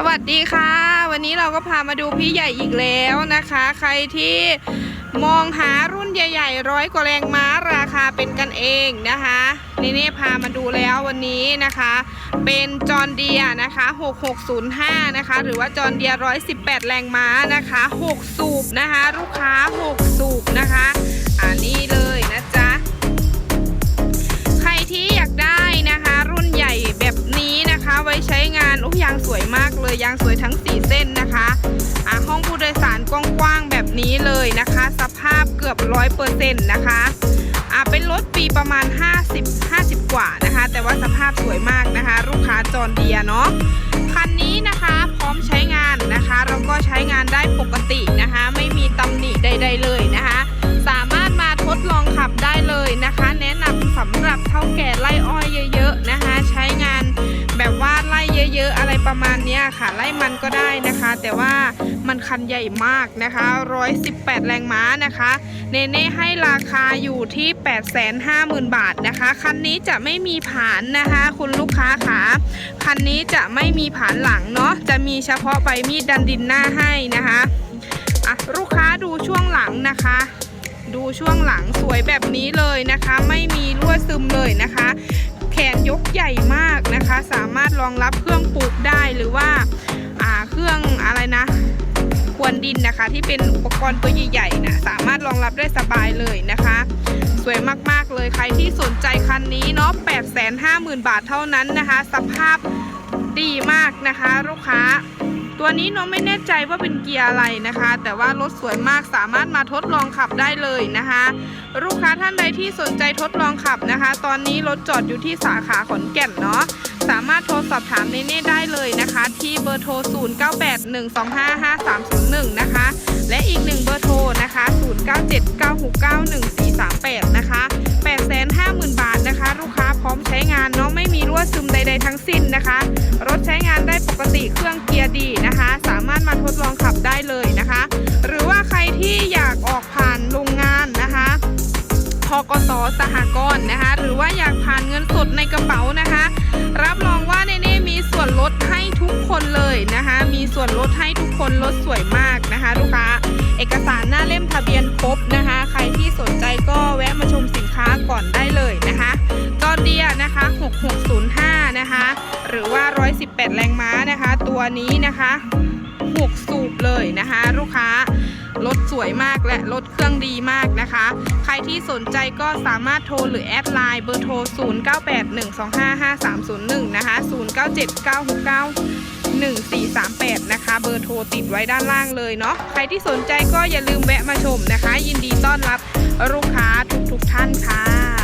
สวัสดีค่ะ วันนี้เราก็พามาดูพี่ใหญ่อีกแล้วนะคะ ใครที่มองหารุ่นใหญ่ๆร้อยกว่าแรงม้าราคาเป็นกันเองนะคะนี่นี่พามาดูแล้ววันนี้นะคะ เป็นจอนเดียนะคะ 6605 นะคะ หรือว่าจอนเดีย118 แรงม้านะคะ 6 สูบนะคะ ลูกค้า 6 สูบนะคะอ่านี่เลยนะจ๊ะใครที่อยากได้นะคะ รุ่นใหญ่แบบนี้นะคะ ไว้ใช้งานอุ้ยยางสวยมาก เลยยางสวยทั้ง 4 เส้นนะคะอ่าห้องผู้โดยสารกว้างๆแบบนี้เลยนะคะ สภาพเกือบร้อยเปอร์เซ็นต์นะคะอ่าเป็นรถปีประมาณ 50 50 กว่านะคะ แต่ว่าสภาพสวยมากนะคะ ลูกค้าจอนเดียเนาะคันนี้นะคะพร้อมใช้งานนะคะแล้วก็ใช้งานได้ปกตินะคะ ไม่มีตำหนิใด ๆ เลยนะคะ สามารถมาทดลองขับได้เลยนะคะ แนะนำสำหรับเท่าแก่ไล่อ้อย ประมาณเนี้ยค่ะไล่มันก็ได้นะคะ แต่ว่ามันคันใหญ่มากนะคะ 118 แรงม้านะคะ เนเน่ให้ราคาอยู่ที่ 850,000 บาทนะคะ คันนี้จะไม่มีผานนะคะ คุณลูกค้าขาคันนี้จะไม่มีผานหลังเนาะจะมีเฉพาะใบมีดดันดินหน้าให้นะคะอะลูกค้าดูช่วงหลังนะคะดูช่วงหลังสวยแบบนี้เลยนะคะ ไม่มีรั่วซึมเลยนะคะ รองรับเครื่องปลูกได้หรือว่าอ่าเครื่องอะไรนะควนดินนะคะ ที่เป็นอุปกรณ์ตัวใหญ่ๆนะสามารถรองรับได้สบายเลยนะคะ สวยมากๆเลยใครที่สนใจคันนี้เนาะ850,000 บาทเท่านั้นนะคะ สภาพดีมากนะคะ ลูกค้า ตัวนี้น้องไม่แน่ใจว่าเป็นเกียร์อะไรนะคะ แต่ว่ารถสวยมากสามารถมาทดลองขับได้เลยนะคะ ลูกค้าท่านใดที่สนใจทดลองขับนะคะ ตอนนี้รถจอดอยู่ที่สาขาขอนแก่นเนาะสามารถโทรสอบถามเนเน่ได้เลยนะคะ ที่เบอร์โทร 0981255301 ทกสสหกรณ์นะคะ หรือว่าอยากผ่านเงินสดในกระเป๋านะคะ รับรองว่าเนเน่มีส่วนลดให้ทุกคนเลยนะคะ มีส่วนลดให้ทุกคนลดสวยมากนะคะลูกค้าเอกสารหน้าเล่มทะเบียนครบนะคะ ใครที่สนใจก็แวะมาชมสินค้าก่อนได้เลยนะคะจอเดียนะคะ 6605 นะคะ หรือว่า 118 แรงม้านะคะ ตัวนี้นะคะ 6 สูบเลยนะคะ ลูกค้า รถสวยมากและรถเครื่องดีมากนะคะ ใครที่สนใจก็สามารถโทรหรือแอดไลน์เบอร์โทร 0981255301 นะคะ 0979691438 นะคะ เบอร์โทรติดไว้ด้านล่างเลยเนาะใครที่สนใจก็อย่าลืมแวะมาชมนะคะ ยินดีต้อนรับลูกค้าทุกๆท่านค่ะ